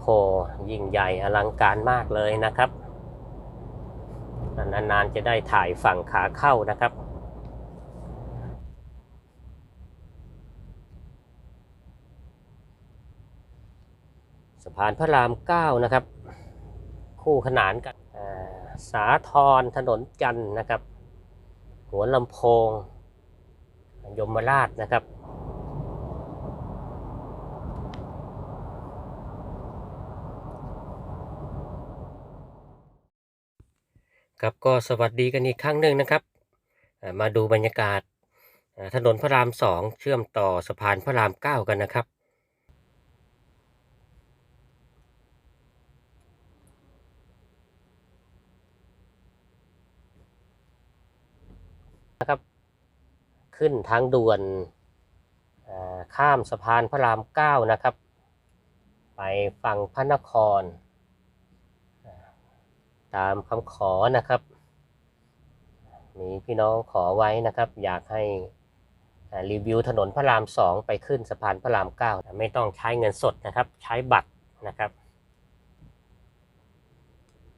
โหยิ่งใหญ่อลังการมากเลยนะครับ นานๆจะได้ถ่ายฝั่งขาเข้านะครับสะพานพระรามเก้านะครับ คู่ขนานกันอ่าสาทรถนนจันทร์นะครับ หัวลำโพง ยมราชนะครับ ครับก็สวัสดีกันอีกครั้งหนึ่งนะครับ มาดูบรรยากาศถนนพระรามสองเชื่อมต่อสะพานพระรามเก้ากันนะครับ นะครับ ขึ้นทางด่วนข้ามสะพานพระรามเก้านะครับ ไปฝั่งพระนคร ตามคำขอนะครับมีพี่น้องขอไว้นะครับ อยากให้รีวิวถนนพระรามสองไปขึ้นสะพานพระรามเก้าไม่ต้องใช้เงินสดนะครับ ใช้บัตรนะครับ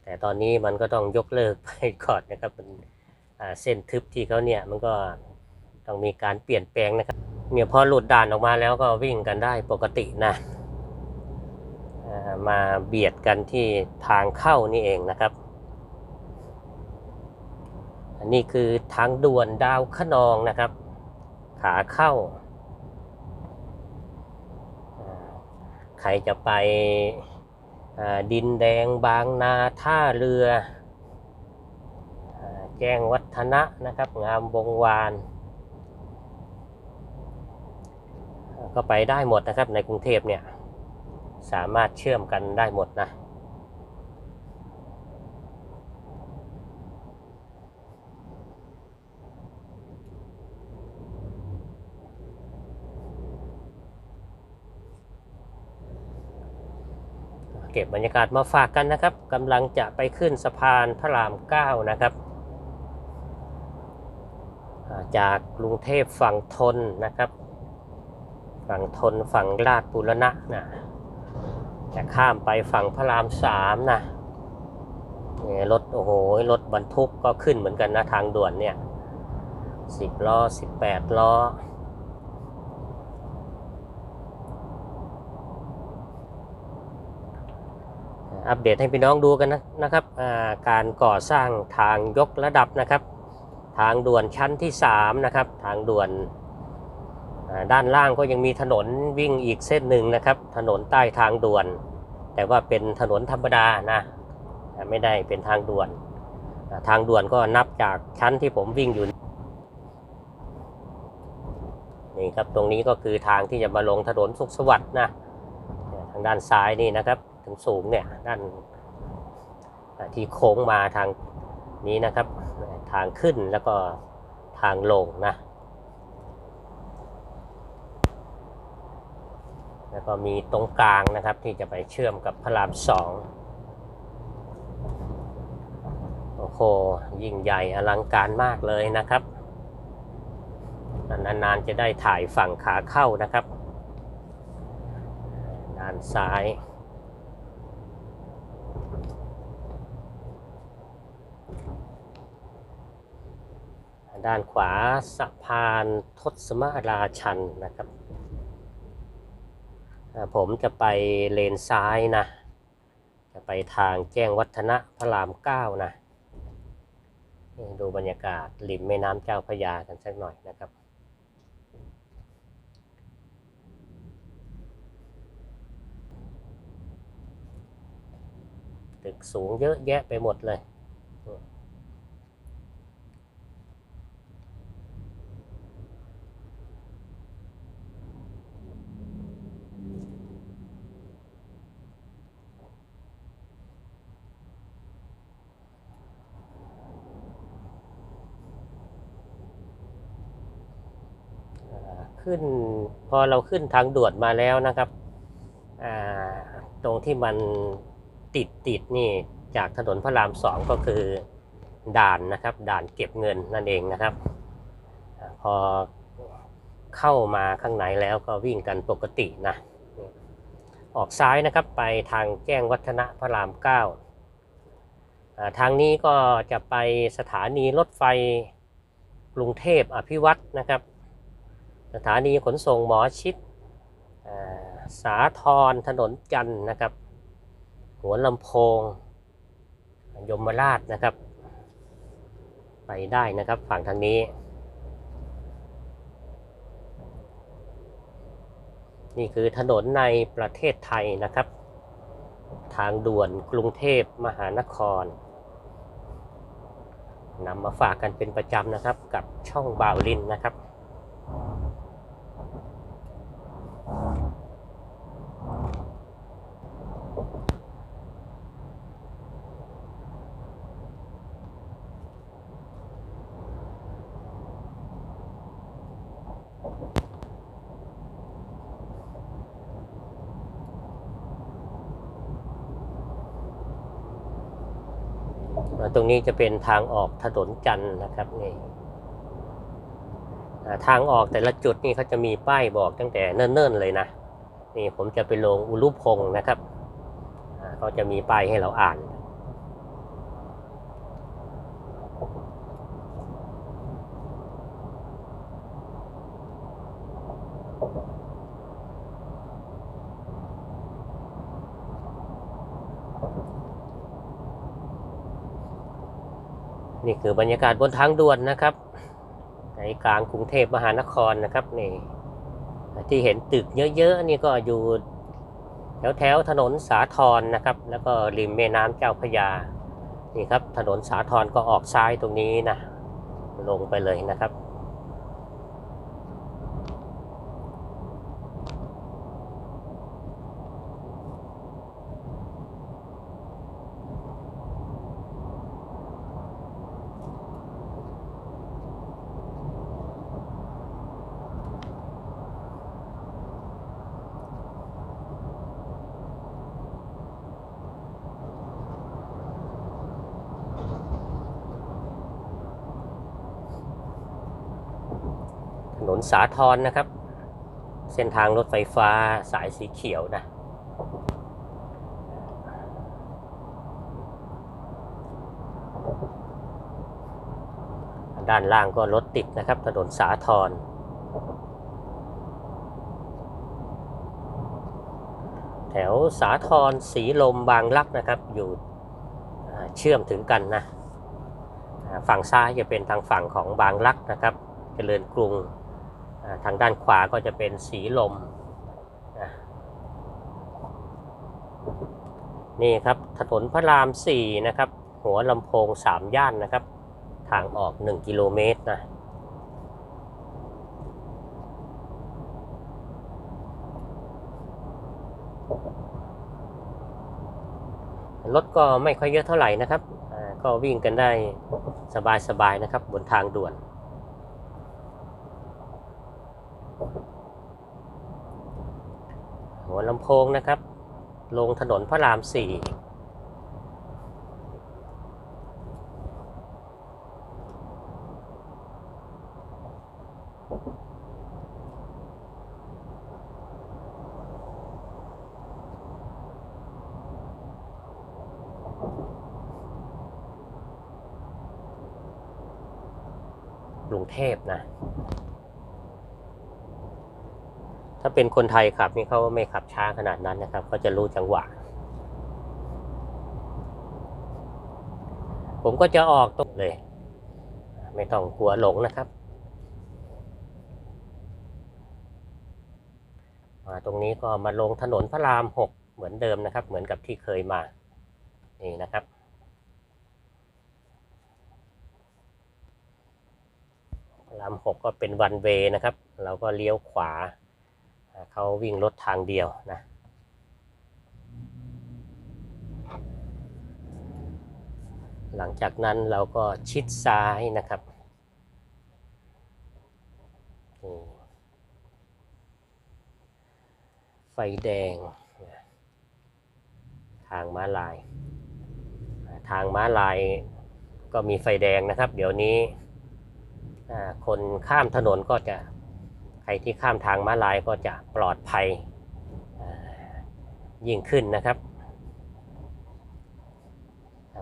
แต่ตอนนี้มันก็ต้องยกเลิกไปก่อนนะครับมันเส้นทึบที่เขาเนี่ยมันก็ต้องมีการเปลี่ยนแปลงนะครับเนี่ยพอหลุดด่านออกมาแล้วก็วิ่งกันได้ปกตินะมาเบียดกันที่ทางเข้านี่เองนะครับ อันนี้คือทางด่วนดาวขนองนะครับ ขาเข้า ใครจะไปดินแดงบางนาท่าเรือ แจ้งวัฒนะนะครับ งามวงวาน ก็ไปได้หมดนะครับในกรุงเทพเนี่ย สามารถเชื่อมกันได้หมดนะ เก็บบรรยากาศมาฝากกันนะครับกำลังจะไปขึ้นสะพานพระรามเก้านะครับจากกรุงเทพฝั่งทนนะครับ ฝั่งทนฝั่งลาดบุรณะนะจะข้ามไปฝั่งพระรามสามนะเนี่ยรถโอ้โหรถบรรทุกก็ขึ้นเหมือนกันนะทางด่วนเนี่ยสิบล้อสิบแปดล้อ อัปเดตให้พี่น้องดูกันนะนะครับการก่อสร้างทางยกระดับนะครับ ทางด่วนชั้นที่3นะครับทางด่วนด้านล่างก็ยังมีถนนวิ่งอีกเส้นหนึ่งนะครับ ถนนใต้ทางด่วน แต่ว่าเป็นถนนธรรมดานะไม่ได้เป็นทางด่วน ทางด่วนก็นับจากชั้นที่ผมวิ่งอยู่นี่ครับตรงนี้ก็คือทางที่จะมาลงถนนสุขสวัสดิ์นะทางด้านซ้ายนี่นะครับ ถึงสูงเนี่ยด้านที่โค้งมาทางนี้นะครับ ทางขึ้นแล้วก็ทางลงนะแล้วก็มีตรงกลางนะครับที่จะไปเชื่อมกับพระรามสองโอ้โหยิ่งใหญ่อลังการมากเลยนะครับนานๆจะได้ถ่ายฝั่งขาเข้านะครับ ด้านซ้าย ด้านขวาสะพานทศมาราชันนะครับ ผมจะไปเลนซ้ายนะ จะไปทางแจ้งวัฒนะพระรามเก้านะ ดูบรรยากาศริมแม่น้ำเจ้าพระยากันสักหน่อยนะครับตึกสูงเยอะแยะไปหมดเลย อ่า ขึ้น พอเราขึ้นทางด่วนมาแล้วนะครับตรงที่มันติดติดนี่จากถนนพระรามสองก็คือด่านนะครับด่านเก็บเงินนั่นเองนะครับอพอเข้ามาข้างในแล้วก็วิ่งกันปกตินะออกซ้ายนะครับไปทางแจ้งวัฒนะพระรามเก้าทางนี้ก็จะไปสถานีรถไฟกรุงเทพอภิวัตนะครับ สถานีขนส่งหมอชิดสาทรถนนจันทร์นะครับ หัวลำโพง ยมราชนะครับ ไปได้นะครับฝั่งทางนี้ นี่คือถนนในประเทศไทยนะครับ ทางด่วนกรุงเทพมหานครนำมาฝากกันเป็นประจำนะครับกับช่องบ่าวลินนะครับ ตรงนี้จะเป็นทางออกถนนจันทร์นะครับนี่ทางออกแต่ละจุดนี่เขาจะมีป้ายบอกตั้งแต่เนิ่นๆเลยนะนี่ผมจะไปลงอุลุพงศ์นะครับเขาจะมีป้ายให้เราอ่าน นี่คือบรรยากาศบนทางด่วนนะครับ ในกลางกรุงเทพมหานครนะครับนี่ที่เห็นตึกเยอะๆนี่ก็อยู่แถวแถวๆถนนสาทรนะครับ แล้วก็ริมแม่น้ำเจ้าพระยานี่ครับถนนสาทรก็ออกซ้ายตรงนี้นะลงไปเลยนะครับ สาทรนะครับ เส้นทางรถไฟฟ้าสายสีเขียวนะด้านล่างก็รถติดนะครับ ถนนสาทรแถวสาทรสีลมบางลักนะครับ อยู่เชื่อมถึงกันนะ ฝั่งซ้ายจะเป็นทางฝั่งของบางลักนะครับเจริญกรุง ทางด้านขวาก็จะเป็นสีลม นี่ครับถนนพระราม4นะครับ หัวลำโพง3ย่านนะครับ ทางออก1กิโลเมตรนะรถก็ไม่ค่อยเยอะเท่าไหร่นะครับ ก็วิ่งกันได้สบายๆนะครับ บนทางด่วน หัวลำโพงนะครับ ลงถนนพระรามสี่กรุงเทพนะ ถ้าเป็นคนไทยขับนี่เขาไม่ขับช้าขนาดนั้นนะครับเขาจะรู้จังหวะ ผมก็จะออกตรงเลย ไม่ต้องกลัวหลงนะครับ มาตรงนี้ก็มาลงถนนพระรามหกเหมือนเดิมนะครับ เหมือนกับที่เคยมา นี่นะครับพระรามหกก็เป็นวันเวนะครับ เราก็เลี้ยวขวา เขาวิ่งรถทางเดียวนะหลังจากนั้นเราก็ชิดซ้ายนะครับ ไฟแดง ทางม้าลาย ทางม้าลายก็มีไฟแดงนะครับ เดี๋ยวนี้คนข้ามถนนก็จะ ใครที่ข้ามทางม้าลายก็จะปลอดภัยยิ่งขึ้นนะครับ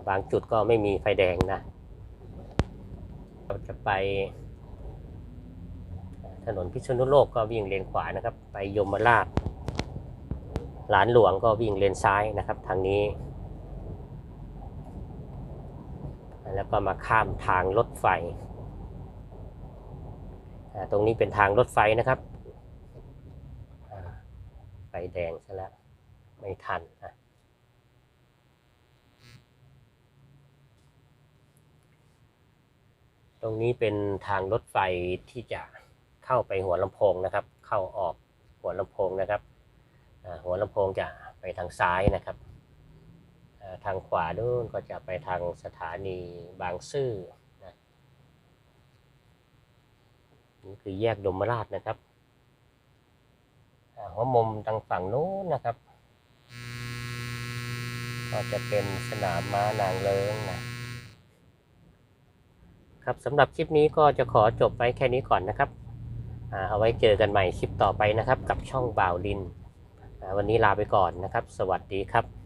บางจุดก็ไม่มีไฟแดงนะ เราจะไป ถนนพิษณุโลกก็วิ่งเลนขวานะครับ ไปยมราชหลานหลวงก็วิ่งเลนซ้ายนะครับทางนี้ แล้วก็มาข้ามทางรถไฟ ตรงนี้เป็นทางรถไฟนะครับ ไฟแดงซะแล้ว ไม่ทันนะตรงนี้เป็นทางรถไฟที่จะเข้าไปหัวลำโพงนะครับ เข้าออกหัวลำโพงนะครับหัวลำโพงจะไปทางซ้ายนะครับ ทางขวานู่นก็จะไปทางสถานีบางซื่อ นี่คือแยกดมราชนะครับหัวมุมทางฝั่งนู้นนะครับ ก็จะเป็นสนามม้านางเลิงนะครับสำหรับคลิปนี้ก็จะขอจบไว้แค่นี้ก่อนนะครับเอาไว้เจอกันใหม่คลิปต่อไปนะครับ กับช่องบ่าวลิน วันนี้ลาไปก่อนนะครับ สวัสดีครับ